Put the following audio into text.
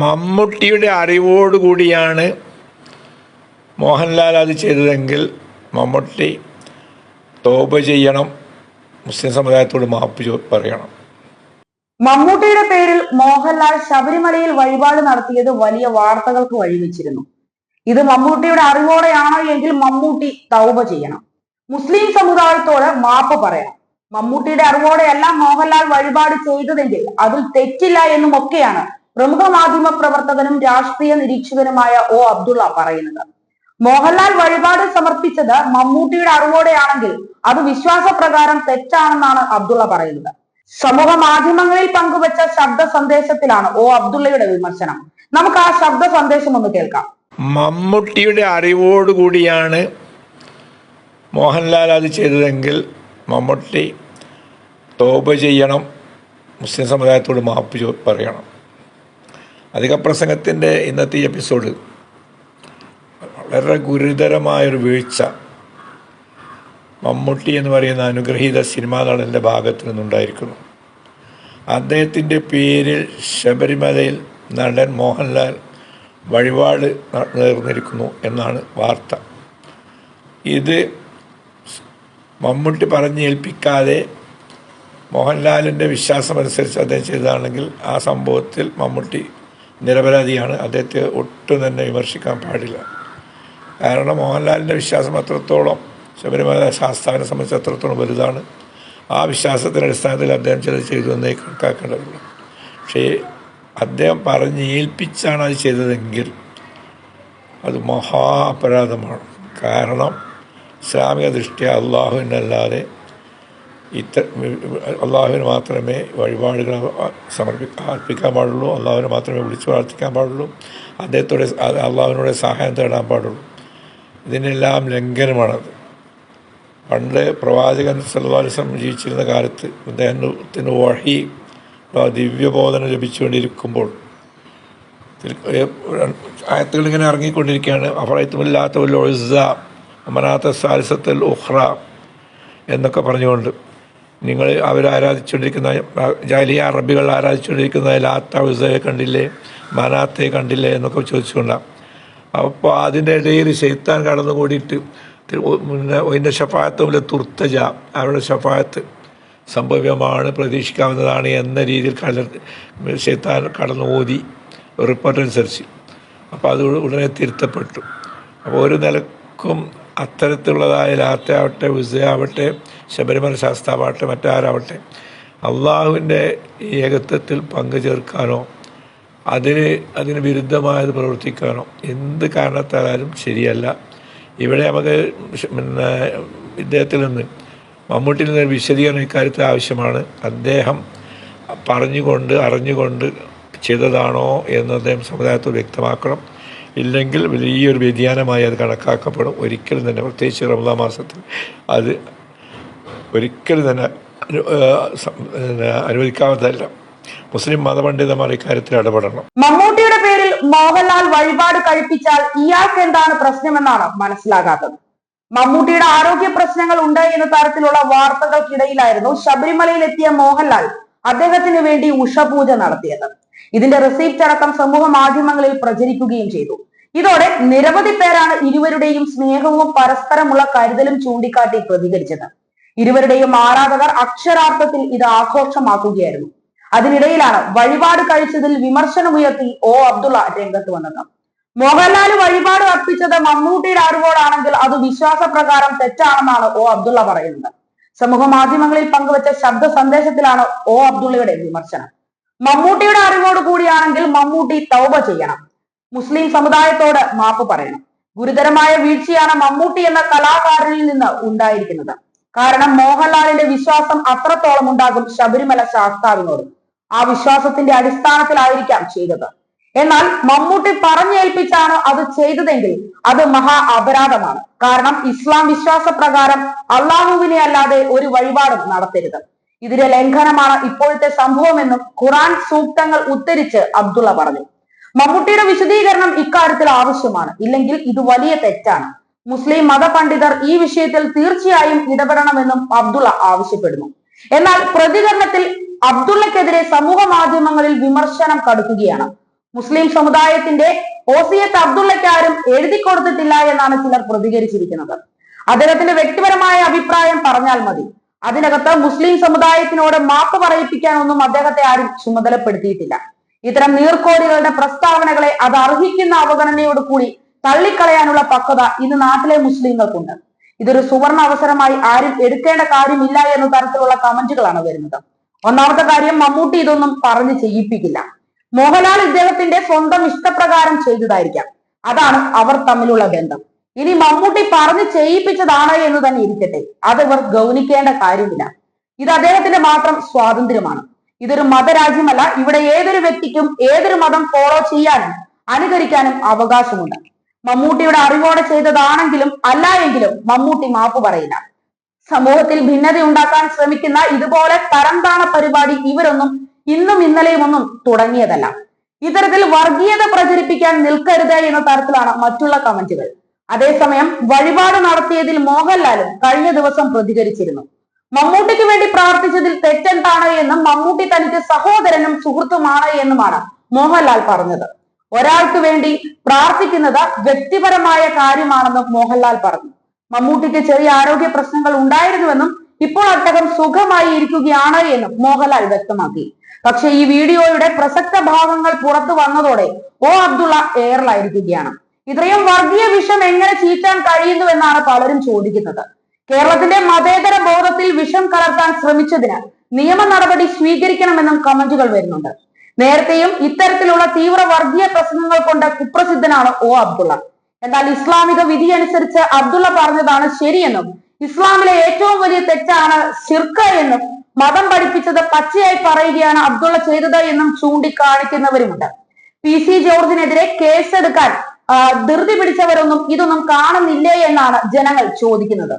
മമ്മൂട്ടിയുടെ അറിവോടുകൂടിയാണ് മോഹൻലാൽ അത് ചെയ്തതെങ്കിൽ മമ്മൂട്ടി തോപ ചെയ്യണം മുസ്ലിം സമുദായത്തോട് മാപ്പ് പറയണം. മമ്മൂട്ടിയുടെ പേരിൽ മോഹൻലാൽ ശബരിമലയിൽ വഴിപാട് നടത്തിയത് വലിയ വാർത്തകൾക്ക് വഴിവെച്ചിരുന്നു ഇത് മമ്മൂട്ടിയുടെ അറിവോടെയാണോ എങ്കിൽ മമ്മൂട്ടി തൗബ ചെയ്യണം. മുസ്ലിം സമുദായത്തോട് മാപ്പ് പറയണം. മമ്മൂട്ടിയുടെ അറിവോടെയല്ല മോഹൻലാൽ വഴിപാട് ചെയ്തതെങ്കിൽ അതിൽ തെറ്റില്ല എന്നും ഒക്കെയാണ് പ്രമുഖ മാധ്യമ പ്രവർത്തകനും രാഷ്ട്രീയ നിരീക്ഷകനുമായ ഒ അബ്ദുള്ള പറയുന്നത്. മോഹൻലാൽ വഴിപാട് സമർപ്പിച്ചത് മമ്മൂട്ടിയുടെ അറിവോടെയാണെങ്കിൽ അത് വിശ്വാസപ്രകാരം തെറ്റാണെന്നാണ് അബ്ദുള്ള പറയുന്നത്. സമൂഹ മാധ്യമങ്ങളിൽ പങ്കുവച്ച ശബ്ദ സന്ദേശത്തിലാണ് ഒ അബ്ദുള്ളയുടെ വിമർശനം. നമുക്ക് ആ ശബ്ദ സന്ദേശം ഒന്ന് കേൾക്കാം. മമ്മൂട്ടിയുടെ അറിവോടുകൂടിയാണ് മോഹൻലാൽ അത് ചെയ്തതെങ്കിൽ മമ്മൂട്ടി തോപ ചെയ്യണം മുസ്ലിം സമുദായത്തോട് മാപ്പ് പറയണം. അധിക പ്രസംഗത്തിന്റെ ഇന്നത്തെ എപ്പിസോഡ് വളരെ ഗുരുതരമായൊരു വീഴ്ച. മമ്മൂട്ടി എന്ന് പറയുന്ന അനുഗ്രഹീത സിനിമാ നടന്റെ ഭാഗത്തു നിന്നുണ്ടായിരിക്കുന്നു. അദ്ദേഹത്തിന്റെ പേരിൽ ശബരിമലയിൽ നടൻ മോഹൻലാൽ വഴിപാട് നേർന്നിരിക്കുന്നു എന്നാണ് വാർത്ത. ഇത് മമ്മൂട്ടി പറഞ്ഞേൽപ്പിക്കാതെ മോഹൻലാലിന്റെ വിശ്വാസമനുസരിച്ച് അദ്ദേഹം ചെയ്തതാണെങ്കിൽ ആ സംഭവത്തിൽ മമ്മൂട്ടി നിരപരാധിയാണ്. അദ്ദേഹത്തെ ഒട്ടും തന്നെ വിമർശിക്കാൻ പാടില്ല. കാരണം മോഹൻലാലിന്റെ വിശ്വാസം അത്രത്തോളം ശബരിമല ശാസ്താവിനെ സംബന്ധിച്ച് അത്രത്തോളം വലുതാണ്. ആ വിശ്വാസത്തിന്റെ അടിസ്ഥാനത്തിൽ അദ്ദേഹം ചിലത് ചെയ്തു എന്നേ കണക്കാക്കേണ്ടതുള്ളൂ. പക്ഷേ അദ്ദേഹം പറഞ്ഞ് ഏൽപ്പിച്ചാണ് അത് ചെയ്തതെങ്കിൽ അത് മഹാ അപരാധമാണ്. കാരണം ഇസ്ലാമിക ദൃഷ്ടിയ അള്ളാഹുവിനല്ലാതെ ഇത്ത അള്ളാഹുവിന് മാത്രമേ വഴിപാടുകൾ സമർപ്പി അർപ്പിക്കാൻ പാടുള്ളൂ. അള്ളാഹുവിനെ മാത്രമേ വിളിച്ചു പ്രാർത്ഥിക്കാൻ പാടുള്ളൂ. അദ്ദേഹത്തോടെ അള്ളാഹുവിനോട് സഹായം തേടാൻ പാടുള്ളൂ. ഇതിനെല്ലാം ലംഘനമാണത്. പണ്ട് പ്രവാചകൻ സല്ലാസ്ലം ജീവിച്ചിരുന്ന കാലത്ത് അദ്ദേഹത്തിന് വഴി ദിവ്യബോധന ലഭിച്ചുകൊണ്ടിരിക്കുമ്പോൾ ആയത്തുകൾ ഇങ്ങനെ ഇറങ്ങിക്കൊണ്ടിരിക്കുകയാണ്. അഫറയത്തുമില്ലാത്ത ഒരു ഒഴുസ അമനാത്ത സാലിസത്തൽ ഉഹ്റ എന്നൊക്കെ പറഞ്ഞുകൊണ്ട് നിങ്ങൾ അവർ ആരാധിച്ചുകൊണ്ടിരിക്കുന്ന ജാലിയ അറബികൾ ആരാധിച്ചുകൊണ്ടിരിക്കുന്ന ലാത്ത ഉസയെ കണ്ടില്ലേ മനാത്തെ കണ്ടില്ലേ എന്നൊക്കെ ചോദിച്ചുകൊണ്ടാണ് അപ്പോൾ അതിന്റെ ഇടയിൽ ശൈത്താൻ കടന്നു കൂടിയിട്ട് പിന്നെ അതിന്റെ ഷഫായത്തുമില്ല തുർത്തജ അവരുടെ ഷഫായത്ത് സംഭവ്യമാണ് പ്രതീക്ഷിക്കാവുന്നതാണ് എന്ന രീതിയിൽ കല ശൈത്താൻ കടന്നു ഓതി റിപ്പോർട്ട് അനുസരിച്ച് അപ്പോൾ അത് ഉടനെ തിരുത്തപ്പെട്ടു. അപ്പോൾ ഒരു നിലക്കും അത്തരത്തിലുള്ളതായ ലാത്തയാവട്ടെ ഉസയാവട്ടെ ശബരിമല ശാസ്താവട്ടെ മറ്റാരാവട്ടെ അള്ളാഹുവിന്റെ ഏകത്വത്തിൽ പങ്കു ചേർക്കാനോ അതിന് അതിന് വിരുദ്ധമായത് പ്രവർത്തിക്കാനോ എന്ത് കാരണത്താലും ശരിയല്ല. ഇവിടെ നമുക്ക് പിന്നെ ഇദ്ദേഹത്തിൽ നിന്ന് മമ്മൂട്ടിയിൽ നിന്ന് വിശദീകരണം ഇക്കാര്യത്തിൽ ആവശ്യമാണ്. അദ്ദേഹം പറഞ്ഞുകൊണ്ട് അറിഞ്ഞുകൊണ്ട് ചെയ്തതാണോ എന്ന് അദ്ദേഹം സമുദായത്തോട് വ്യക്തമാക്കണം. ഇല്ലെങ്കിൽ വലിയൊരു വ്യതിയാനമായി അത് കണക്കാക്കപ്പെടും. ഒരിക്കലും തന്നെ പ്രത്യേകിച്ച് റമദാ മാസത്തിൽ അത് ഒരിക്കലും തന്നെ അനുവദിക്കാവുന്നതല്ല. മുസ്ലിം മതപണ്ഡിതന്മാർ ഇക്കാര്യത്തിൽ ഇടപെടണം. മമ്മൂട്ടിയുടെ പേരിൽ മോഹൻലാൽ വഴിപാട് കഴിപ്പിച്ചാൽ ഇയാൾക്ക് എന്താണ് പ്രശ്നമെന്നാണ് മനസ്സിലാകാത്തത്. മമ്മൂട്ടിയുടെ ആരോഗ്യ പ്രശ്നങ്ങൾ ഉണ്ട് എന്ന തരത്തിലുള്ള വാർത്തകൾക്കിടയിലായിരുന്നു ശബരിമലയിൽ എത്തിയ മോഹൻലാൽ അദ്ദേഹത്തിന് വേണ്ടി ഉഷപൂജ നടത്തിയത്. ഇതിന്റെ റിസീപ്റ്റ് അടക്കം സമൂഹ മാധ്യമങ്ങളിൽ പ്രചരിക്കുകയും ചെയ്തു. ഇതോടെ നിരവധി പേരാണ് ഇരുവരുടെയും സ്നേഹവും പരസ്പരമുള്ള കരുതലും ചൂണ്ടിക്കാട്ടി പ്രതികരിച്ചത്. ഇരുവരുടെയും ആരാധകർ അക്ഷരാർത്ഥത്തിൽ ഇത് ആഘോഷമാക്കുകയായിരുന്നു. അതിനിടയിലാണ് വഴിപാട് കഴിച്ചതിൽ വിമർശനമുയർത്തി ഒ അബ്ദുള്ള രംഗത്ത് വന്നത്. മോഹൻലാൽ വഴിപാട് അർപ്പിച്ചത് മമ്മൂട്ടിയുടെ അറിവോടാണെങ്കിൽ അത് വിശ്വാസപ്രകാരം തെറ്റാണെന്നാണ് ഒ അബ്ദുള്ള പറയുന്നത്. സമൂഹ മാധ്യമങ്ങളിൽ പങ്കുവച്ച ശബ്ദ സന്ദേശത്തിലാണ് ഒ അബ്ദുള്ളയുടെ വിമർശനം. മമ്മൂട്ടിയുടെ അറിവോട് കൂടിയാണെങ്കിൽ മമ്മൂട്ടി തൗബ ചെയ്യണം. മുസ്ലിം സമുദായത്തോട് മാപ്പ് പറയണം ഗുരുതരമായ വീഴ്ചയാണ് മമ്മൂട്ടി എന്ന കലാകാരനിൽ നിന്ന് ഉണ്ടായിരിക്കുന്നത്. കാരണം മോഹൻലാലിന്റെ വിശ്വാസം അത്രത്തോളം ഉണ്ടാകും ശബരിമല ശാസ്താവിനോട്. ആ വിശ്വാസത്തിന്റെ അടിസ്ഥാനത്തിലായിരിക്കാം ചെയ്തത്. എന്നാൽ മമ്മൂട്ടി പറഞ്ഞേൽപ്പിച്ചാണ് അത് ചെയ്തതെങ്കിൽ അത് മഹാ അപരാധമാണ്. കാരണം ഇസ്ലാം വിശ്വാസ പ്രകാരം അള്ളാഹുവിനെ അല്ലാതെ ഒരു വഴിപാടും നടത്തരുത്. ഇതിന്റെ ലംഘനമാണ് ഇപ്പോഴത്തെ സംഭവമെന്നും ഖുറാൻ സൂക്തങ്ങൾ ഉദ്ധരിച്ച് അബ്ദുള്ള പറഞ്ഞു. മമ്മൂട്ടിയുടെ വിശദീകരണം ഇക്കാര്യത്തിൽ ആവശ്യമാണ്. ഇല്ലെങ്കിൽ ഇത് വലിയ തെറ്റാണ്. മുസ്ലിം മതപണ്ഡിതർ ഈ വിഷയത്തിൽ തീർച്ചയായും ഇടപെടണമെന്നും അബ്ദുള്ള ആവശ്യപ്പെടുന്നു. എന്നാൽ പ്രതികരണത്തിൽ അബ്ദുള്ളക്കെതിരെ സമൂഹ മാധ്യമങ്ങളിൽ വിമർശനം കടുക്കുകയാണ്. മുസ്ലിം സമുദായത്തിന്റെ ഓസിയത്ത് അബ്ദുള്ളയ്ക്ക് ആരും എഴുതി കൊടുത്തിട്ടില്ല എന്നാണ് ചിലർ പ്രതികരിച്ചിരിക്കുന്നത്. അദ്ദേഹത്തിന്റെ വ്യക്തിപരമായ അഭിപ്രായം പറഞ്ഞാൽ മതി. അതിനകത്ത് മുസ്ലിം സമുദായത്തിനോട് മാപ്പ് പറയിപ്പിക്കാനൊന്നും അദ്ദേഹത്തെ ആരും ചുമതലപ്പെടുത്തിയിട്ടില്ല. ഇത്തരം നീർക്കോടികളുടെ പ്രസ്താവനകളെ അത് അർഹിക്കുന്ന അവഗണനയോട് കൂടി തള്ളിക്കളയാനുള്ള പക്വത ഇന്ന് നാട്ടിലെ മുസ്ലിങ്ങൾക്കുണ്ട്. ഇതൊരു സുവർണ അവസരമായി ആരും എടുക്കേണ്ട കാര്യമില്ല എന്ന തരത്തിലുള്ള കമന്റുകളാണ് വരുന്നത്. ഒന്നാമത്തെ കാര്യം മമ്മൂട്ടി ഇതൊന്നും പറഞ്ഞ് ചെയ്യിപ്പിക്കില്ല. മോഹൻലാൽ ഇദ്ദേഹത്തിന്റെ സ്വന്തം ഇഷ്ടപ്രകാരം ചെയ്തതായിരിക്കാം. അതാണ് അവർ തമ്മിലുള്ള ബന്ധം. ഇനി മമ്മൂട്ടി പറഞ്ഞ് ചെയ്യിപ്പിച്ചതാണ് എന്ന് തന്നെ ഇരിക്കട്ടെ. അത് ഇവർ ഗൗനിക്കേണ്ട കാര്യമില്ല. ഇത് അദ്ദേഹത്തിന്റെ മാത്രം സ്വാതന്ത്ര്യമാണ്. ഇതൊരു മതരാജ്യമല്ല. ഇവിടെ ഏതൊരു വ്യക്തിക്കും ഏതൊരു മതം ഫോളോ ചെയ്യാനും അനുകരിക്കാനും അവകാശമുണ്ട്. മമ്മൂട്ടിയുടെ അറിവോടെ ചെയ്തതാണെങ്കിലും അല്ല എങ്കിലും മമ്മൂട്ടി മാപ്പ് പറയില്ല സമൂഹത്തിൽ ഭിന്നത ഉണ്ടാക്കാൻ ശ്രമിക്കുന്ന ഇതുപോലെ തരംതാണ പരിപാടി ഇവരൊന്നും ഇന്നും ഇന്നലെയും ഒന്നും തുടങ്ങിയതല്ല. ഇത്തരത്തിൽ വർഗീയത പ്രചരിപ്പിക്കാൻ നിൽക്കരുത് എന്ന തരത്തിലാണ് മറ്റുള്ള കമന്റുകൾ അതേസമയം വഴിപാട് നടത്തിയതിൽ മോഹൻലാലും കഴിഞ്ഞ ദിവസം പ്രതികരിച്ചിരുന്നു. മമ്മൂട്ടിക്ക് വേണ്ടി പ്രാർത്ഥിച്ചതിൽ തെറ്റെന്താണ് എന്നും മമ്മൂട്ടി തനിക്ക് സഹോദരനും സുഹൃത്തുമാണ് എന്നുമാണ് മോഹൻലാൽ പറഞ്ഞത്. ഒരാൾക്ക് വേണ്ടി പ്രാർത്ഥിക്കുന്നത് വ്യക്തിപരമായ കാര്യമാണെന്നും മോഹൻലാൽ പറഞ്ഞു. മമ്മൂട്ടിക്ക് ചെറിയ ആരോഗ്യ പ്രശ്നങ്ങൾ ഉണ്ടായിരുന്നുവെന്നും ഇപ്പോൾ അദ്ദേഹം സുഖമായി ഇരിക്കുകയാണ് എന്നും മോഹൻലാൽ വ്യക്തമാക്കി. പക്ഷെ ഈ വീഡിയോയുടെ പ്രസക്ത ഭാഗങ്ങൾ പുറത്തു വന്നതോടെ ഓ അബ്ദുള്ള എയറിലായിരിക്കുകയാണ്. ഇത്രയും വർഗീയ വിഷം എങ്ങനെ ചീറ്റാൻ കഴിയുന്നുവെന്നാണ് പലരും ചോദിക്കുന്നത്. കേരളത്തിന്റെ മതേതര ബോധത്തിൽ വിഷം കലർത്താൻ ശ്രമിച്ചതിന് നിയമ നടപടി സ്വീകരിക്കണമെന്നും കമന്റുകൾ വരുന്നുണ്ട്. നേരത്തെയും ഇത്തരത്തിലുള്ള തീവ്ര വർഗീയ പ്രസംഗങ്ങൾ കൊണ്ട് കുപ്രസിദ്ധനാണ് ഒ അബ്ദുള്ള. എന്നാൽ ഇസ്ലാമിക വിധി അനുസരിച്ച് അബ്ദുള്ള പറഞ്ഞതാണ് ശരിയെന്നും ഇസ്ലാമിലെ ഏറ്റവും വലിയ തെറ്റാണ് ഷിർക്ക എന്നും മതം പഠിപ്പിച്ചത് പച്ചയായി പറയുകയാണ് അബ്ദുള്ള ചെയ്തത് എന്നും ചൂണ്ടിക്കാണിക്കുന്നവരുമുണ്ട്. പി സി ജോർജിനെതിരെ കേസെടുക്കാൻ ധൃതി പിടിച്ചവരൊന്നും ഇതൊന്നും കാണുന്നില്ലേ എന്നാണ് ജനങ്ങൾ ചോദിക്കുന്നത്.